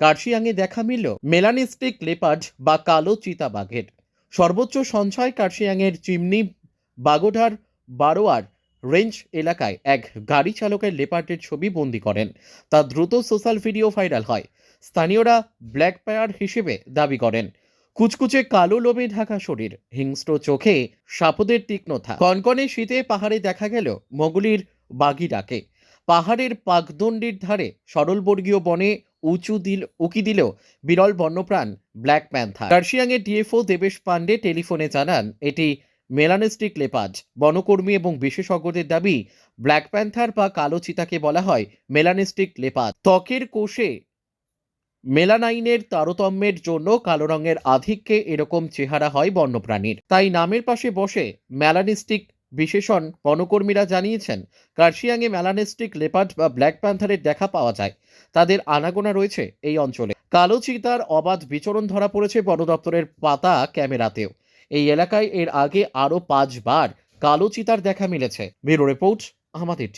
কার্শিয়াংয়ে দেখা মিলল melanistic leopard বা কালো চিতাবাঘের। সর্বোচ্চ সঞ্চয় কার্শিয়াংয়ের চিমনি বাগোডার বারোয়ার রেঞ্জ এলাকায় এক গাড়ি চালকের লেপার্ডের ছবি বন্দি করেন। তা দ্রুত সোশ্যাল ভিডিও ভাইরাল হয়। স্থানীয়রা ব্ল্যাক পেয়ার হিসেবে দাবি করেন, কুচকুচে কালো লোমে ঢাকা শরীর, হিংস্র চোখে সাপদের তীক্ষ্ণতা। কনকনে শীতে পাহাড়ে দেখা গেল মগুলির বাগি ডাকে পাহাড়ের পাকদণ্ডির ধারে সরলবর্গীয় বনে উঁচু দিল, উকি দিল বিরল বন্যপ্রাণ ব্ল্যাক প্যান্থার কার্শিয়াংয়ের ডিএফও দেবেশ পান্ডে টেলিফোনে জানান, এটি মেলানিস্টিক লেপাজ। বনকর্মী এবং বিশেষজ্ঞদের দাবি ব্ল্যাক প্যান্থার বা কালো চিতাকে বলা হয় মেলানিস্টিক লেপাজ। ত্বকের কোষে মেলানাইনের তারতম্যের জন্য কালো রঙের আধিক্যে এরকম চেহারা হয় বন্যপ্রাণীর। তাই নামের পাশে বসে মেলানিস্টিক বিশেষণ বনকর্মীরা জানিয়েছেন, কার্শিয়াংয়ে ম্যালানেস্টিক লেপার্ড বা ব্ল্যাক প্যান্থারের দেখা পাওয়া যায়। তাদের আনাগোনা রয়েছে এই অঞ্চলে। কালো চিতার অবাধ বিচরণ ধরা পড়েছে বন দপ্তরের পাতা ক্যামেরাতেও। এই এলাকায় এর আগে আরও পাঁচবার কালো চিতার দেখা মিলেছে। ব্যুরো রিপোর্ট, আমাদের